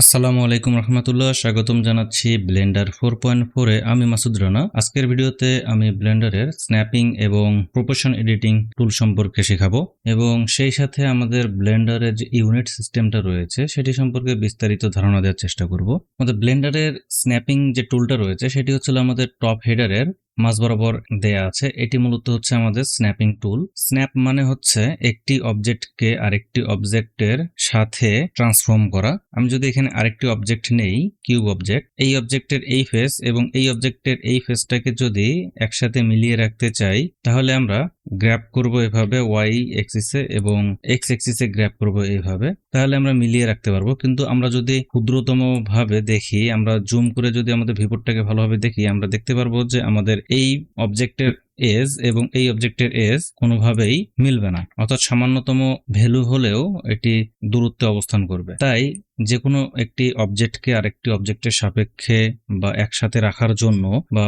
আসসালামু আলাইকুম রহমতুল্লাহ, স্বাগতম জানাচ্ছি ব্লেন্ডার ফোর পয়েন্ট ফোরে আমি মাসুদ রানা। আজকের ভিডিওতে আমি ব্লেন্ডারের স্ন্যাপিং এবং প্রপোশন এডিটিং টুল সম্পর্কে শেখাবো এবং সেই সাথে আমাদের ব্লেন্ডারের যে ইউনিট সিস্টেমটা রয়েছে, সেটি সম্পর্কে বিস্তারিত ধারণা দেওয়ার চেষ্টা করব। আমাদের ব্লেন্ডারের স্ন্যাপিং যে টুলটা রয়েছে, সেটি হচ্ছিল আমাদের টপ হেডারের মাঝ বরাবর দেয়া আছে। এটি মূলত হচ্ছে আমাদের স্ন্যাপিং টুল স্ন্যাপ মানে হচ্ছে একটি অবজেক্টকে আরেকটি অবজেক্টের সাথে ট্রান্সফর্ম করা। আমি যদি এখানে আরেকটি অবজেক্ট নেই কিউব অবজেক্ট এই অবজেক্টের এই ফেস এবং এই অবজেক্টের এই ফেসটাকে যদি একসাথে মিলিয়ে রাখতে চাই, তাহলে আমরা গ্র্যাপ করব এভাবে ওয়াই এক্সিসে এবং এক্স এক্সিসে গ্র্যাপ করব এইভাবে তাহলে আমরা মিলিয়ে রাখতে পারব। কিন্তু আমরা যদি ক্ষুদ্রতম ভাবে দেখি, আমরা জুম করে যদি আমাদের ভিপোরটাকে ভালোভাবে দেখি, আমরা দেখতে পারব যে আমাদের এই অবজেক্টের এজ এবং এই অবজেক্টের এজ কোনোভাবেই মিলবে না। অর্থাৎ সামান্যতম ভ্যালু হলেও এটি দূরত্বে অবস্থান করবে। তাই যে কোনো একটি অবজেক্টকে আরেকটি অবজেক্টের সাপেক্ষে বা একসাথে রাখার জন্য বা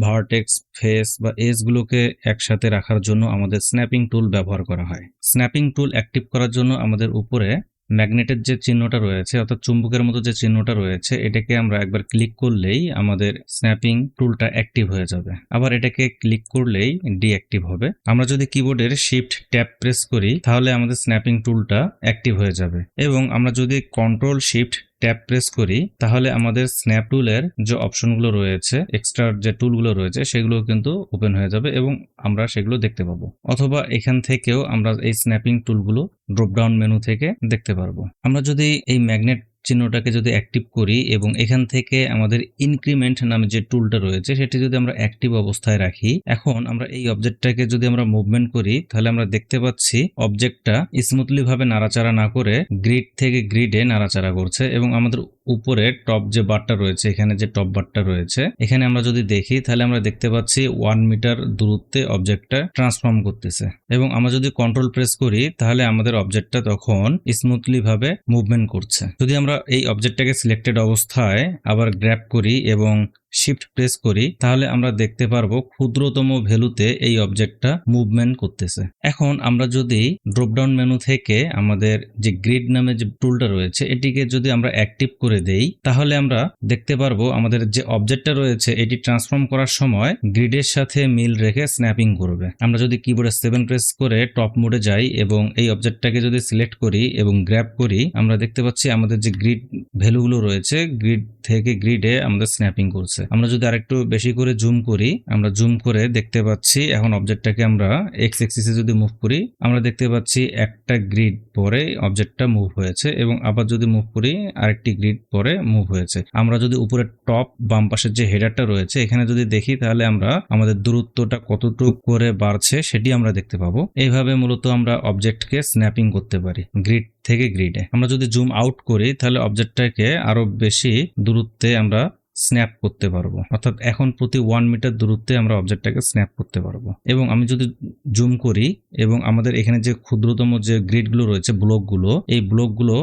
ভার্টেক্স ফেস বা এজ গুলোকে একসাথে রাখার জন্য আমাদের স্ন্যাপিং টুল ব্যবহার করা হয়। স্ন্যাপিং টুল অ্যাক্টিভ করার জন্য আমাদের উপরে ম্যাগনেটের যে চিহ্নটা রয়েছে, অর্থাৎ চুম্বকের মতো যে চিহ্নটা রয়েছে, এটাকে আমরা একবার ক্লিক করলেই আমাদের স্ন্যাপিং টুলটা অ্যাক্টিভ হয়ে যাবে। আবার এটাকে ক্লিক করলেই ডিঅ্যাক্টিভ হবে। আমরা যদি কিবোর্ডের শিফট ট্যাপ প্রেস করি, তাহলে আমাদের স্ন্যাপিং টুলটা অ্যাক্টিভ হয়ে যাবে। এবং আমরা যদি কন্ট্রোল শিফট ট্যাপ প্রেস করি, তাহলে আমাদের স্ন্যাপ টুলের যে অপশনগুলো রয়েছে, এক্সট্রা যে টুলগুলো রয়েছে সেগুলো কিন্তু ওপেন হয়ে যাবে এবং আমরা সেগুলো দেখতে পাবো। অথবা এখান থেকেও আমরা এই স্ন্যাপিং টুলগুলো ড্রপডাউন মেনু থেকে দেখতে পারব। আমরা যদি এই ম্যাগনেট চিহ্নটাকে যদি অ্যাক্টিভ করি এবং এখান থেকে আমাদের ইনক্রিমেন্ট নামে যে টুলটা রয়েছে, সেটি যদি আমরা অ্যাক্টিভ অবস্থায় রাখি, এখন আমরা এই অবজেক্টটাকে যদি আমরা মুভমেন্ট করি, তাহলে আমরা দেখতে পাচ্ছি অবজেক্টটা স্মুথলি ভাবে নাড়াচাড়া না করে গ্রিড থেকে গ্রিডে নাড়াচাড়া করছে এবং আমাদের উপরে টপ যে বারটা রয়েছে, এখানে যে টপ বারটা রয়েছে, এখানে আমরা যদি দেখি, তাহলে আমরা দেখতে পাচ্ছি ওয়ান মিটার দূরত্বে অবজেক্টটা ট্রান্সফর্ম করতেছে। এবং আমরা যদি কন্ট্রোল প্রেস করি, তাহলে আমাদের অবজেক্টটা তখন স্মুথলি ভাবে মুভমেন্ট করছে। যদি আমরা এই অবজেক্টটাকে সিলেক্টেড অবস্থায় আবার গ্র্যাপ করি এবং শিফট প্রেস করি, তাহলে আমরা দেখতে পারব ক্ষুদ্রতম ভ্যালুতে এই অবজেক্টটা মুভমেন্ট করতেছে। এখন আমরা যদি ড্রপডাউন মেনু থেকে আমাদের যে গ্রিড নামে যে টুলটা রয়েছে, এটিকে যদি আমরা অ্যাক্টিভ করে দেই, তাহলে আমরা দেখতে পারব আমাদের যে অবজেক্টটা রয়েছে, এটি ট্রান্সফর্ম করার সময় গ্রিডের সাথে মিল রেখে স্ন্যাপিং করবে। আমরা যদি কিবোর্ডে সেভেন প্রেস করে টপ মোডে যাই এবং এই অবজেক্টটাকে যদি সিলেক্ট করি এবং গ্র্যাপ করি, আমরা দেখতে পাচ্ছি আমাদের যে গ্রিড ভ্যালুগুলো রয়েছে গ্রিড থেকে গ্রিডে আমাদের স্ন্যাপিং করছে। আমরা যদি আরেকটু বেশি করে জুম করি, আমরা জুম করে দেখতে পাচ্ছি এখন অবজেক্টটাকে আমরা এক্স এক্সিসে যদি মুভ করি, আমরা দেখতে পাচ্ছি একটা গ্রিড পরে অবজেক্টটা মুভ হয়েছে এবং আবার যদি মুভ করি, আরেকটি গ্রিড পরে মুভ হয়েছে। আমরা যদি উপরে টপ বাম পাশের যে হেডারটা রয়েছে, এখানে যদি দেখি তাহলে আমরা আমাদের দূরত্বটা কতটুকু করে বাড়ছে সেটি আমরা দেখতে পাবো। এইভাবে মূলত আমরা অবজেক্টকে স্ন্যাপিং করতে পারি গ্রিড থেকে গ্রিডে আমরা যদি জুম আউট করি, তাহলে অবজেক্টটাকে আরও বেশি দূরত্বে আমরা স্ন্যাপ করতে পারব। অর্থাৎ এখন প্রতি ওয়ান মিটার দূরত্বে আমরা অবজেক্টটাকে স্ন্যাপ করতে পারব। এবং আমি যদি জুম করি এবং আমাদের এখানে যে ক্ষুদ্রতম যে গ্রিডগুলো রয়েছে ব্লকগুলো এই ব্লকগুলো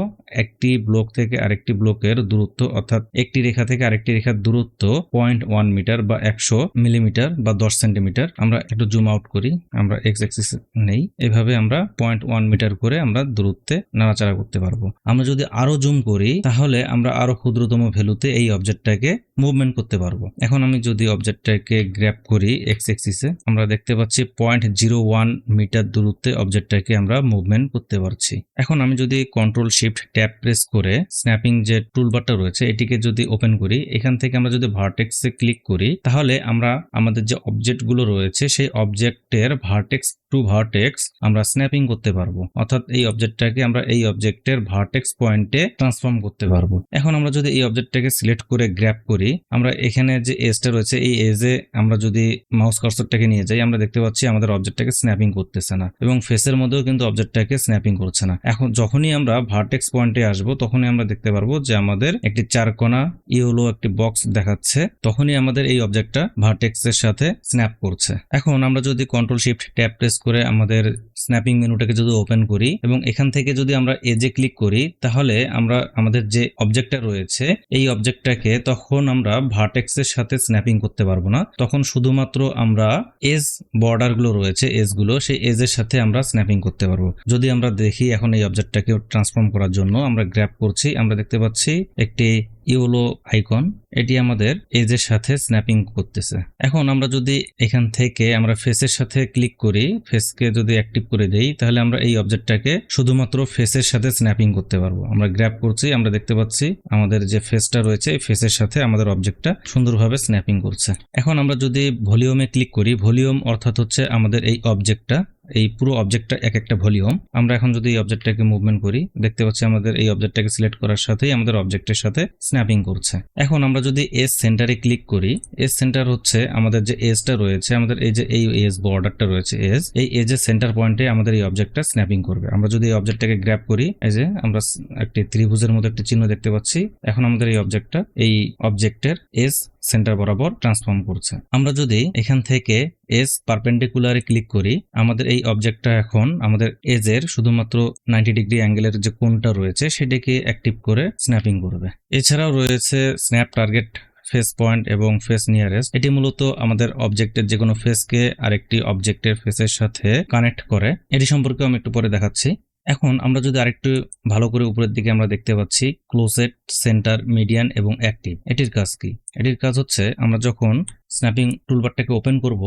একটি ব্লক থেকে আরেকটি ব্লকের দূরত্ব, অর্থাৎ একটি রেখা থেকে আরেকটি রেখার দূরত্ব পয়েন্ট ওয়ান মিটার বা একশো মিলিমিটার বা দশ সেন্টিমিটার আমরা একটু জুম আউট করি, আমরা এক্স অ্যাক্সিস নেই, এভাবে আমরা পয়েন্ট ওয়ান মিটার করে আমরা দূরত্বে নাড়াচাড়া করতে পারব। আমরা যদি আরও জুম করি, তাহলে আমরা আরও ক্ষুদ্রতম ভ্যালুতে এই অবজেক্টটাকে মুভমেন্ট করতে পারব। এখন আমি যদি অবজেক্টটাকে গ্র্যাপ করি এক্স এক্সিসে আমরা দেখতে পাচ্ছি পয়েন্ট জিরো ওয়ান মিটার দূরত্বে অবজেক্টটাকে আমরা মুভমেন্ট করতে পারছি। এখন আমি যদি কন্ট্রোল শিফট ট্যাপ প্রেস করে স্ন্যাপিং যে টুল টুলবারটা রয়েছে, এটিকে যদি ওপেন করি, এখান থেকে আমরা যদি ভার্টেক্সে ক্লিক করি, তাহলে আমরা আমাদের যে অবজেক্টগুলো রয়েছে, সেই অবজেক্টের ভার্টেক্স টু ভার্টেক্স আমরা স্ন্যাপিং করতে পারব। অর্থাৎ এই অবজেক্টটাকে আমরা এই অবজেক্টের ভার্টেক্স পয়েন্টে ট্রান্সফর্ম করতে পারব। এখন আমরা যদি এই অবজেক্টটাকে সিলেক্ট করে গ্র্যাপ করি, আমরা এখানে যে এজটা রয়েছে, এই এজে আমরা যদি মাউস কার্সরটাকে নিয়ে যাই, আমরা দেখতে পাচ্ছি আমাদের অবজেক্টটাকে স্ন্যাপিং করতেছে না এবং ফেসের মধ্যেও কিন্তু অবজেক্টটাকে স্ন্যাপিং করছে না। এখন যখনই আমরা ভার্টেক্স পয়েন্টে আসব, তখনই আমরা দেখতে পারব যে আমাদের একটি চারকোনা ইয়েলো একটি বক্স দেখাচ্ছে, তখনই আমাদের এই অবজেক্টটা ভার্টেক্সের সাথে স্ন্যাপ করছে। এখন আমরা যদি কন্ট্রোল শিফট ট্যাপ প্রেস করে আমাদের স্ন্যাপিং মেনুটাকে যদি ওপেন করি এবং এখান থেকে যদি আমরা এজে ক্লিক করি, তাহলে আমরা আমাদের যে অবজেক্টটা রয়েছে, এই অবজেক্টটাকে তখন আমরা ভার্টেক্সের সাথে স্ন্যাপিং করতে পারব না। তখন শুধুমাত্র আমরা এজ বর্ডারগুলো রয়েছে এজগুলো সেই এজের সাথে আমরা স্ন্যাপিং করতে পারব। যদি আমরা দেখি এখন এই অবজেক্টটাকে ট্রান্সফর্ম করার জন্য, আমরা গ্র্যাপ করছি, আমরা দেখতে পাচ্ছি একটি ইউলো আইকন, এটি আমাদের এজের সাথে স্ন্যাপিং করতেছে। এখন আমরা যদি এখান থেকে আমরা ফেসের সাথে ক্লিক করি, ফেসকে যদি অ্যাক্টিভ করে দেই, তাহলে আমরা এই অবজেক্টটাকে শুধুমাত্র ফেসের সাথে স্ন্যাপিং করতে পারব। আমরা গ্র্যাপ করছি, আমরা দেখতে পাচ্ছি আমাদের যে ফেসটা রয়েছে, এই ফেসের সাথে আমাদের অবজেক্টটা সুন্দরভাবে স্ন্যাপিং করছে। এখন আমরা যদি ভলিউমে ক্লিক করি, ভলিউম অর্থাৎ হচ্ছে আমাদের এই অবজেক্টটা এই পুরো অবজেক্টটা এক একটা ভলিউম আমরা এখন যদি এই অবজেক্টটাকে মুভমেন্ট করি, দেখতে পাচ্ছি আমাদের এই অবজেক্টটাকে সিলেক্ট করার সাথেই আমাদের অবজেক্টের সাথে স্ন্যাপিং করছে। এখন আমরা যদি এস সেন্টারে ক্লিক করি এস সেন্টার হচ্ছে আমাদের যে এজটা রয়েছে, আমাদের এই যে এই এজ বর্ডারটা রয়েছে এজ এই এজের সেন্টার পয়েন্টে আমাদের এই অবজেক্টটা স্ন্যাপিং করবে। আমরা যদি এই অবজেক্টটাকে গ্র্যাপ করি, এই যে আমরা একটি ত্রিভুজের মতো একটি চিহ্ন দেখতে পাচ্ছি, এখন আমাদের এই অবজেক্টটা এই অবজেক্টের এজ সেন্টার বরাবর ট্রান্সফর্ম করছে। আমরা যদি এখান থেকে এস পারপেন্ডিকুলারে ক্লিক করি, আমাদের এই অবজেক্টটা এখন আমাদের এজের শুধুমাত্র নাইনটি ডিগ্রি অ্যাঙ্গেলের যে কোনটা রয়েছে, সেটাকে অ্যাক্টিভ করে স্ন্যাপিং করবে। এছাড়াও রয়েছে স্ন্যাপ টার্গেট ফেস পয়েন্ট এবং ফেস নিয়ারেস্ট এটি মূলত আমাদের অবজেক্টের যে কোনো ফেসকে আরেকটি অবজেক্টের ফেসের সাথে কানেক্ট করে। এটি সম্পর্কে আমি একটু পরে দেখাচ্ছি। এখন আমরা যদি আরেকটু ভালো করে উপরের দিকে আমরা দেখতে পাচ্ছি ক্লোজেট সেন্টার মিডিয়ান এবং অ্যাক্টিভ এটির কাজ কি? এটির কাজ হচ্ছে আমরা যখন স্ন্যাপিং টুলবারটাকে ওপেন করব,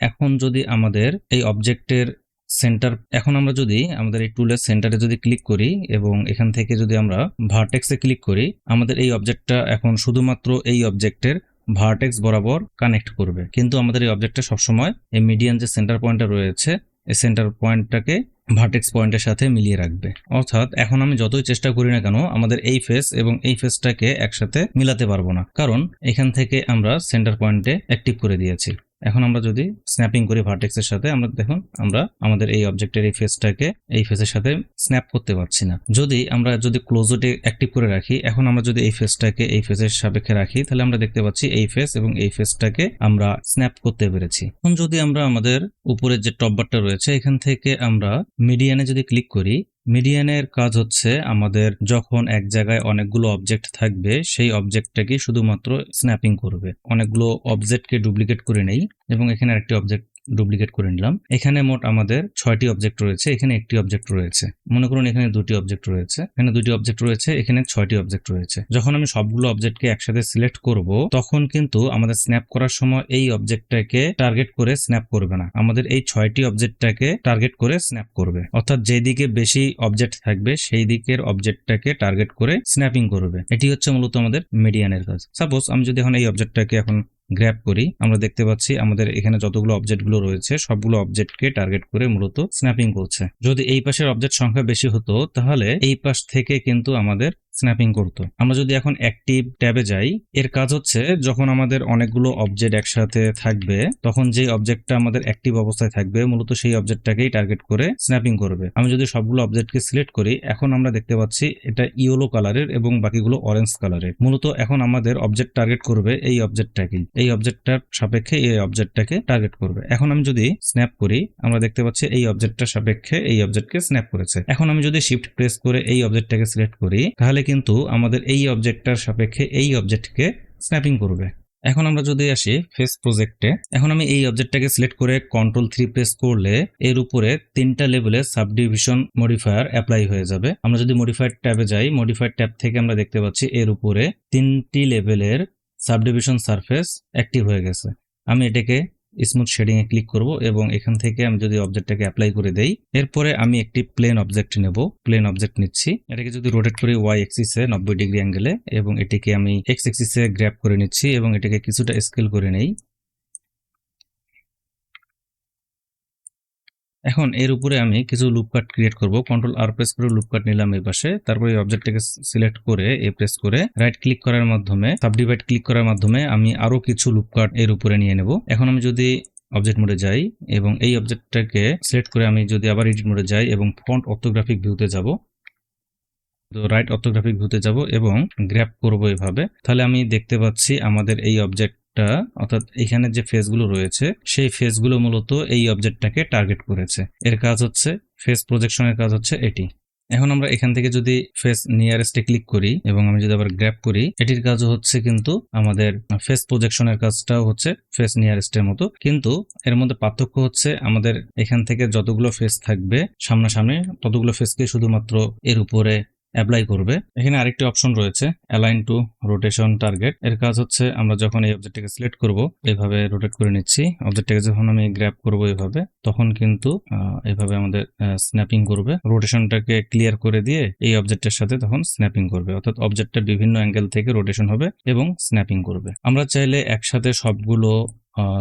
এখন যদি আমাদের এই অবজেক্টের সেন্টার এখন আমরা যদি আমাদের এই টুলের সেন্টারে যদি ক্লিক করি এবং এখান থেকে যদি আমরা ভার্টেক্সে ক্লিক করি, আমাদের এই অবজেক্টটা এখন শুধুমাত্র এই অবজেক্টের ভার্টেক্স বরাবর কানেক্ট করবে। কিন্তু আমাদের এই অবজেক্টটা সবসময় এই মিডিয়ান যে সেন্টার পয়েন্টটা রয়েছে সেন্টার পয়েন্টটাকে ভার্টেক্স পয়েন্টের সাথে মিলিয়ে রাখবে। অর্থাৎ এখন আমি যতই চেষ্টা করি না কেন, আমাদের এই ফেস এবং এই ফেসটাকে একসাথে মিলাতে পারব না। কারণ এখান থেকে আমরা সেন্টার পয়েন্টে অ্যাক্টিভ করে দিয়েছি। এখন আমরা যদি স্ন্যাপিং করি ভার্টেক্সের সাথে, আমরা দেখুন, আমরা আমাদের এই অবজেক্টের এই ফেসটাকে এই ফেসের সাথে স্ন্যাপ করতে পারছি না। যদি আমরা যদি ক্লোজোটে অ্যাক্টিভ করে রাখি, এখন আমরা যদি এই ফেসটাকে এই ফেসের সাপেক্ষে রাখি, তাহলে আমরা দেখতে পাচ্ছি এই ফেস এবং এই ফেসটাকে আমরা স্ন্যাপ করতে পেরেছি। এখন যদি আমরা আমাদের উপরের যে টপ বারটা রয়েছে, এখান থেকে আমরা মিডিয়ানে যদি ক্লিক করি মিডিয়ানের কাজ হচ্ছে আমাদের যখন এক জায়গায় অনেকগুলো অবজেক্ট থাকবে, সেই অবজেক্টটাকে শুধুমাত্র স্ন্যাপিং করবে। অনেকগুলো অবজেক্টকে ডুপ্লিকেট করে নেই এবং এখানে আরেকটি অবজেক্ট ডুপ্লিকেট করে নিলাম। এখানে মোট আমাদের ছয়টি অবজেক্ট রয়েছে, এখানে একটি অবজেক্ট রয়েছে। মনে করুন এখানে দুটি অবজেক্ট রয়েছে, এখানে দুটি অবজেক্ট রয়েছে, এখানে ছয়টি অবজেক্ট রয়েছে। যখন আমি সবগুলো অবজেক্টকে একসাথে সিলেক্ট করব, তখন কিন্তু আমাদের স্ন্যাপ করার সময় এই অবজেক্টটাকে টার্গেট করে স্ন্যাপ করবে না। আমাদের এই ছয়টি অবজেক্টটাকে টার্গেট করে স্ন্যাপ করবে। অর্থাৎ যেদিকে বেশি অবজেক্ট থাকবে, সেই দিকের অবজেক্টটাকে টার্গেট করে স্ন্যাপিং করবে। এটি হচ্ছে মূলত আমাদের মিডিয়ানের কাজ। সাপোজ আমি যদি এখন এই অবজেক্টটাকে এখন গ্র্যাপ করি, আমরা দেখতে পাচ্ছি আমাদের এখানে যতগুলো অবজেক্টগুলো রয়েছে, সবগুলো অবজেক্টকে টার্গেট করে মূলত স্ন্যাপিং করছে। যদি এই পাশের অবজেক্ট সংখ্যা বেশি হতো, তাহলে এই পাশ থেকে কিন্তু আমাদের স্ন্যাপিং করতো। আমরা যদি এখন অ্যাক্টিভ ট্যাবে যাই, এর কাজ হচ্ছে যখন আমাদের অনেকগুলো অবজেক্ট একসাথে থাকবে, তখন যে অবজেক্টটা আমাদের অ্যাক্টিভ অবস্থায় থাকবে, মূলত সেই অবজেক্টটাকেই টার্গেট করে স্ন্যাপিং করবে। আমি যদি সবগুলো অবজেক্টকে সিলেক্ট করি, এখন আমরা দেখতে পাচ্ছি এটা ইয়েলো কালারের এবং বাকিগুলো অরেঞ্জ কালারের মূলত এখন আমাদের অবজেক্ট টার্গেট করবে এই অবজেক্টটাকেই এই অবজেক্টটার সাপেক্ষে এই অবজেক্টটাকে টার্গেট করবে। এখন আমি যদি স্ন্যাপ করি, আমরা দেখতে পাচ্ছি এই অবজেক্টটার সাপেক্ষে এই অবজেক্টকে স্ন্যাপ করেছে। এখন আমি যদি শিফট প্রেস করে এই অবজেক্টটাকে সিলেক্ট করি, তাহলে কিন্তু আমাদের এই অবজেক্টটার সাপেক্ষে এই অবজেক্টকে স্ন্যাপিং করবে। এখন আমরা যদি আসি ফেস প্রজেক্টে এখন আমি এই অবজেক্টটাকে সিলেক্ট করে কন্ট্রোল থ্রি প্রেস করলে এর উপরে তিনটা লেভেলে সাবডিভিশন মডিফায়ার অ্যাপ্লাই হয়ে যাবে। আমরা যদি মডিফায়ার ট্যাবে যাই মডিফায়ার ট্যাব থেকে আমরা দেখতে পাচ্ছি এর উপরে তিনটি লেভেলের সাবডিভিশন সারফেস অ্যাক্টিভ হয়ে গেছে। আমি এটাকে স্মুথ শেডিংয়ে ক্লিক করব এবং এখান থেকে আমি যদি অবজেক্টটাকে অ্যাপ্লাই করে দেই, এরপরে আমি একটি প্লেন অবজেক্ট নেব। প্লেন অবজেক্ট নিচ্ছি। এটাকে যদি রোটেট করি ওয়াই এক্সিসে নব্বই ডিগ্রি অ্যাঙ্গেলে এবং এটিকে আমি এক্স এক্সিসে গ্র্যাপ করে নিচ্ছি এবং এটাকে কিছুটা স্কেল করে নেই। এখন এর উপরে আমি কিছু লুপ কাট ক্রিয়েট করব। কন্ট্রোল আর প্রেস করে লুপ কাট নিলাম এই পাশে। তারপরে অবজেক্টটাকে সিলেক্ট করে এ প্রেস করে রাইট ক্লিক করার মাধ্যমে সাবডিভাইড ক্লিক করার মাধ্যমে আমি আরও কিছু লুপ কাট এর উপরে নিয়ে নেব। এখন আমি যদি অবজেক্ট মোডে যাই এবং এই অবজেক্টটাকে সিলেক্ট করে আমি যদি আবার এডিট মোডে যাই এবং ফন্ট অর্থোগ্রাফিক ভিউতে যাব, তো রাইট অর্থোগ্রাফিক ভিউতে যাব এবং গ্র্যাপ করব এভাবে, তাহলে আমি দেখতে পাচ্ছি আমাদের এই অবজেক্ট অবজেক্টটা অর্থাৎ এখানে যে ফেসগুলো রয়েছে, সেই ফেসগুলো মূলত এই অবজেক্টটাকে টার্গেট করেছে। এর কাজ হচ্ছে ফেস প্রজেকশনের কাজ হচ্ছে এটি। এখন আমরা এখান থেকে যদি ফেস নিয়ারেস্টে ক্লিক করি, এবং আমি যদি আবার গ্র্যাপ করি, এটির কাজও হচ্ছে কিন্তু আমাদের ফেস প্রজেকশনের কাজটাও হচ্ছে ফেস নিয়ারেস্টের মতো। কিন্তু এর মধ্যে পার্থক্য হচ্ছে আমাদের এখান থেকে যতগুলো ফেস থাকবে, সামনাসামনি ততগুলো ফেসকে শুধুমাত্র এর উপরে অ্যাপ্লাই করবে। এখানে আরেকটি অপশন রয়েছে অ্যালাইন টু রোটেশন টার্গেট এর কাজ হচ্ছে আমরা যখন এই অবজেক্টটাকে সিলেক্ট করব এইভাবে রোটেট করে নিচ্ছি। অবজেক্টটাকে যখন আমি গ্র্যাপ করব এইভাবে তখন কিন্তু আহ, এইভাবে আমাদের স্ন্যাপিং করবে। রোটেশনটাকে ক্লিয়ার করে দিয়ে এই অবজেক্টের সাথে তখন স্ন্যাপিং করবে। অর্থাৎ অবজেক্টটা বিভিন্ন অ্যাঙ্গেল থেকে রোটেশন হবে এবং স্ন্যাপিং করবে। আমরা চাইলে একসাথে সবগুলো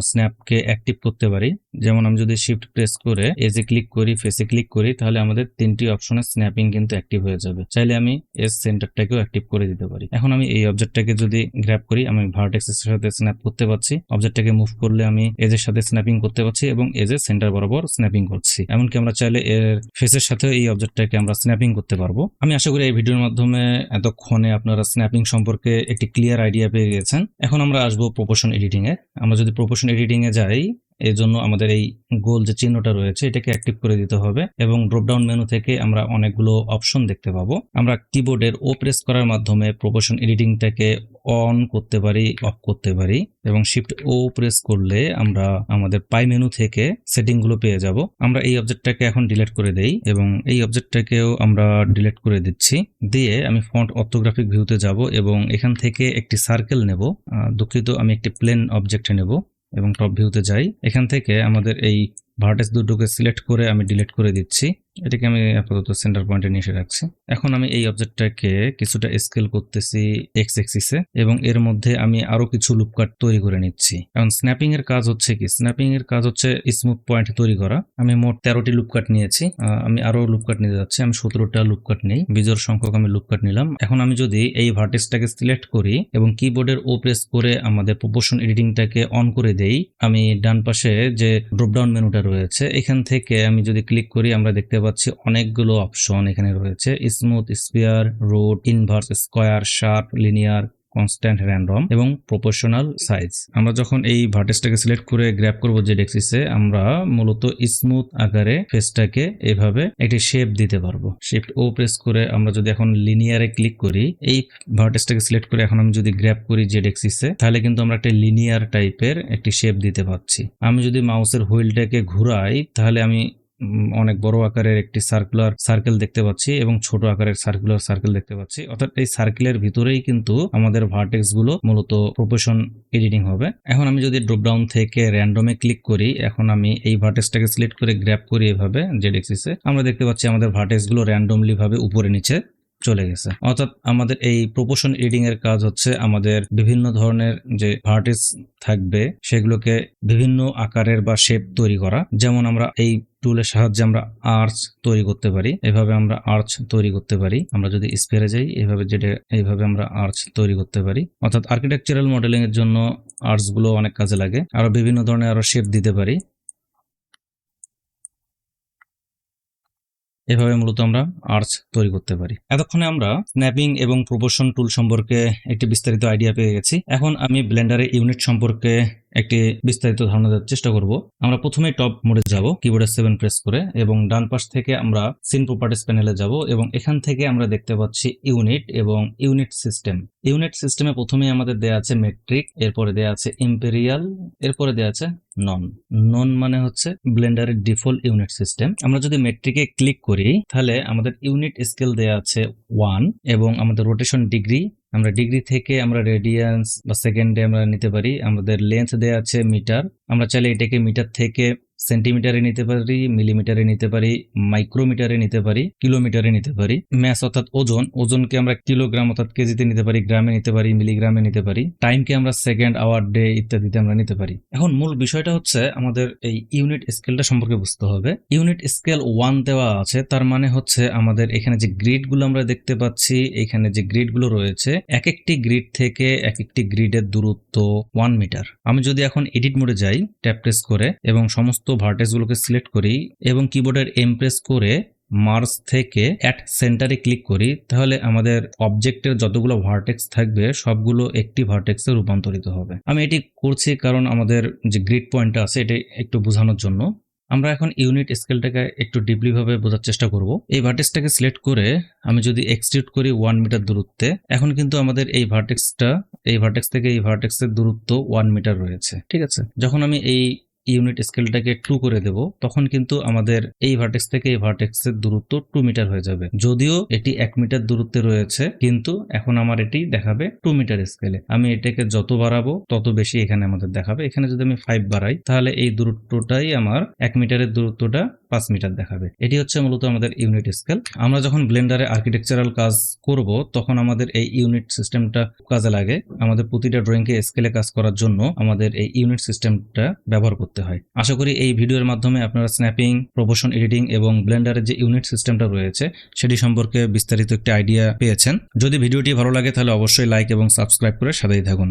স্ন্যাপকে অ্যাক্টিভ করতে পারি। যেমন আমি যদি শিফট প্রেস করে এজে ক্লিক করি ফেসে ক্লিক করি, তাহলে আমাদের তিনটি অপশনে স্ন্যাপিং কিন্তু অ্যাক্টিভ হয়ে যাবে। চাইলে আমি এস সেন্টারটাকেও অ্যাক্টিভ করে দিতে পারি। এখন আমি এই অবজেক্টটাকে যদি গ্র্যাপ করি, আমি ভার্টেক্সের সাথে স্ন্যাপ করতে পারছি। অবজেক্টটাকে মুভ করলে আমি এজের সাথে স্ন্যাপিং করতে পারছি এবং এজের সেন্টার বরাবর স্ন্যাপিং করছি। এমনকি আমরা চাইলে এর ফেসের সাথেও এই অবজেক্টটাকে আমরা স্ন্যাপিং করতে পারব। আমি আশা করি এই ভিডিওর মাধ্যমে এতক্ষণে আপনারা স্ন্যাপিং সম্পর্কে একটি ক্লিয়ার আইডিয়া পেয়ে গেছেন। এখন আমরা আসব প্রপোশন এডিটিং এ আমরা যদি প্রপোশন এডিটিং এ যাই এই জন্য আমাদের এই গোল যে চিহ্নটা রয়েছে, এটাকে অ্যাক্টিভ করে দিতে হবে এবং ড্রপডাউন মেনু থেকে আমরা অনেকগুলো অপশন দেখতে পাবো। আমরা কিবোর্ডের ও প্রেস করার মাধ্যমে প্রপোশন এডিটিংটাকে অন করতে পারি অফ করতে পারি এবং শিফট ও প্রেস করলে আমরা আমাদের পাই মেনু থেকে সেটিংগুলো পেয়ে যাব। আমরা এই অবজেক্টটাকে এখন ডিলিট করে দেই এবং এই অবজেক্টটাকেও আমরা ডিলিট করে দিচ্ছি। দিয়ে আমি ফন্ট অর্থোগ্রাফিক ভিউতে যাব এবং এখান থেকে একটি সার্কেল নেব। দুঃখিত, আমি একটি প্লেন অবজেক্ট নেব। এবং টপ ভিউতে যাই, এখান থেকে আমাদের এই ভার্টেস দুটোকে সিলেক্ট করে আমি ডিলিট করে দিচ্ছি। এটাকে আমি আপাতত সেন্টার পয়েন্টে নিয়ে এসে রাখছি। এখন আমি এই অবজেক্টটাকে কিছুটা স্কেল করতেছি এক্স এক্সিসে এবং এর মধ্যে আমি আরও কিছু লুপকাট তৈরি করে নিচ্ছি। এখন স্ন্যাপিং এর কাজ হচ্ছে কি? স্ন্যাপিং এর কাজ হচ্ছে স্মুথ পয়েন্ট তৈরি করা। আমি মোট তেরোটি লুপকাট নিয়েছি। আমি আরও লুপকাট নিতে যাচ্ছি। আমি সতেরোটা লুপকাট নেই। বিজোর সংখ্যক আমি লুপকাট নিলাম। এখন আমি যদি এই ভার্টেক্সটাকে সিলেক্ট করি এবং কিবোর্ডের ও প্রেস করে আমাদের প্রপোর্শন এডিটিংটাকে অন করে দেই, আমি ডান পাশে যে ড্রপডাউন মেনুটা রয়েছে, এখান থেকে আমি যদি ক্লিক করি, আমরা দেখতে পাচ্ছি অনেকগুলো অপশন এখানে রয়েছে। Smooth sphere root inverse square sharp linear constant random এবং প্রপোর্শনাল সাইজ আমরা যখন এই ভার্টেক্সটাকে সিলেক্ট করে গ্র্যাপ করব যে ডেক্সিসে আমরা মূলত স্মুথ আকারে ফেসটাকে এভাবে একটি শেপ দিতে পারব। শিফট ও প্রেস করে আমরা যদি এখন লিনিয়ারে ক্লিক করি, এই ভার্টেক্সটাকে সিলেক্ট করে এখন আমি যদি গ্র্যাপ করি যে ডেক্সিসে তাহলে কিন্তু আমরা একটা লিনিয়ার টাইপের একটি শেপ দিতে পারছি। আমি যদি মাউসের হুইলটাকে ঘুরাই, তাহলে আমি অনেক বড় আকারের একটি সার্কুলার সার্কেল দেখতে পাচ্ছি এবং ছোট আকারের সার্কুলার সার্কেল দেখতে পাচ্ছি। অর্থাৎ এই সার্কেলের ভিতরেই কিন্তু আমাদের ভার্টেক্সগুলো মূলত প্রপোশন এডিটিং হবে। এখন আমি যদি ড্রপডাউন থেকে র্যান্ডমে ক্লিক করি, এখন আমি এই ভার্টেক্সটাকে সিলেক্ট করে গ্র্যাপ করি এভাবে জেড এক্সিসে আমরা দেখতে পাচ্ছি আমাদের ভার্টেক্সগুলো র্যান্ডমলি ভাবে উপরে নিচে চলে গেছে। অর্থাৎ আমাদের এই প্রপোশন এডিং এর কাজ হচ্ছে আমাদের বিভিন্ন ধরনের যে ভার্টিস থাকবে, সেগুলোকে বিভিন্ন আকারের বা শেপ তৈরি করা। যেমন আমরা এই টুলের সাহায্যে আমরা আর্চ তৈরি করতে পারি, এভাবে আমরা আর্চ তৈরি করতে পারি। আমরা যদি স্পেয়ারে যাই, এভাবে যেটা এইভাবে আমরা আর্চ তৈরি করতে পারি। অর্থাৎ আর্কিটেকচারাল মডেলিং এর জন্য আর্চগুলো অনেক কাজে লাগে। আরও বিভিন্ন ধরনের আরও শেপ দিতে পারি। এভাবে মূলত আমরা আর্চ তৈরি করতে পারি। এতক্ষণে আমরা স্ন্যাপিং এবং প্রপোর্শন টুল সম্পর্কে একটি বিস্তারিত আইডিয়া পেয়ে গেছি। এখন আমি ব্লেন্ডারে ইউনিট সম্পর্কে একটি বিস্তারিত ধারণা দেওয়ার চেষ্টা করব। আমরা প্রথমেই টপ মোডে যাব কিবোর্ডের সেভেন প্রেস করে, এবং ডান পাশ থেকে আমরা সিন প্রপার্টিস প্যানেলে যাব, এবং এখান থেকে আমরা দেখতে পাচ্ছি ইউনিট এবং ইউনিট সিস্টেম ইউনিট সিস্টেমে প্রথমেই আমাদের দেয়া আছে মেট্রিক এরপরে দেয়া আছে ইম্পেরিয়াল এরপরে দেয়া আছে নন নন মানে হচ্ছে ব্লেন্ডারের ডিফল্ট ইউনিট সিস্টেম আমরা যদি মেট্রিকে ক্লিক করি, তাহলে আমাদের ইউনিট স্কেল দেয়া আছে ওয়ান এবং আমাদের রোটেশন ডিগ্রি আমরা ডিগ্রি থেকে আমরা রেডিয়ান্স বা সেকেন্ডে আমরা নিতে পারি। আমাদের লেন্থ দেওয়া আছে মিটার আমরা চাইলে এটাকে মিটার থেকে সেন্টিমিটারে নিতে পারি, মিলিমিটারে নিতে পারি, মাইক্রোমিটারে নিতে পারি, কিলোমিটারে নিতে পারি। ম্যাস অর্থাৎ ওজন, ওজনকে আমরা কিলোগ্রাম অর্থাৎ কেজিতে নিতে পারি, গ্রামে নিতে পারি, মিলিগ্রামে নিতে পারি, টাইমকে আমরা সেকেন্ড, আওয়ার, ডে ইত্যাদিতে আমরা নিতে পারি। এখন মূল বিষয়টা হচ্ছে আমাদের এই ইউনিট স্কেলটা সম্পর্কে বুঝতে হবে। ইউনিট স্কেল ওয়ান দেওয়া আছে, তার মানে হচ্ছে আমাদের এখানে যে গ্রিডগুলো আমরা দেখতে পাচ্ছি, এখানে যে গ্রিডগুলো রয়েছে এক একটি গ্রিড থেকে এক একটি গ্রিডের দূরত্ব ওয়ান মিটার। আমি যদি এখন এডিট মোডে যাই ট্যাপ প্রেস করে, এবং সমস্ত ভার্টেক্স গুলোকে সিলেক্ট করি এবং কিবোর্ডের এম প্রেস করে মার্স থেকে অ্যাট সেন্টারে ক্লিক করি, তাহলে আমাদের অবজেক্টের যতগুলো ভার্টেক্স থাকবে, সবগুলো একটি ভার্টেক্সে রূপান্তরিত হবে। আমি এটি করছি কারণ আমাদের যে গ্রিড পয়েন্টটা আছে, এটা একটু বোঝানোর জন্য। আমরা এখন ইউনিট স্কেলটাকে একটু ডিপলি ভাবে বোঝার চেষ্টা করব। এই ভার্টেক্সটাকে সিলেক্ট করে আমি যদি এক্সট্রিউট করি ওয়ান মিটার দূরত্বে, এখন কিন্তু আমাদের এই ভার্টেক্সটা এই ভার্টেক্স থেকে এই ভার্টেক্সের দূরত্ব ওয়ান মিটার রয়েছে। ঠিক আছে? যখন আমি এই ইউনিট স্কেলটাকে টু করে দেব, তখন কিন্তু আমাদের এই ভার্টেক্স থেকে এই ভার্টেক্সের দূরত্ব টু মিটার হয়ে যাবে। যদিও এটি এক মিটার দূরত্বে রয়েছে, কিন্তু এখন আমার এটি দেখাবে টু মিটার স্কেলে আমি এটাকে যত বাড়াবো, তত বেশি এখানে আমাদের দেখাবে। এখানে যদি আমি ফাইভ বাড়াই, তাহলে এই দূরত্বটাই আমার এক মিটারের দূরত্বটা পাঁচ মিটার দেখাবে। এটি হচ্ছে মূলত আমাদের ইউনিট স্কেল আমরা যখন ব্লেন্ডারে আর্কিটেকচারাল কাজ করব, তখন আমাদের এই ইউনিট সিস্টেমটা কাজে লাগে। আমাদের প্রতিটা ড্রয়িংকে স্কেলে কাজ করার জন্য আমাদের এই ইউনিট সিস্টেমটা ব্যবহার করতে হয়। আশা করি এই ভিডিওর মাধ্যমে আপনারা স্ন্যাপিং প্রপোশন এডিটিং এবং ব্লেন্ডারের যে ইউনিট সিস্টেমটা রয়েছে, সেটি সম্পর্কে বিস্তারিত একটি আইডিয়া পেয়েছেন। যদি ভিডিওটি ভালো লাগে তাহলে অবশ্যই লাইক এবং সাবস্ক্রাইব করে সাথেই থাকুন।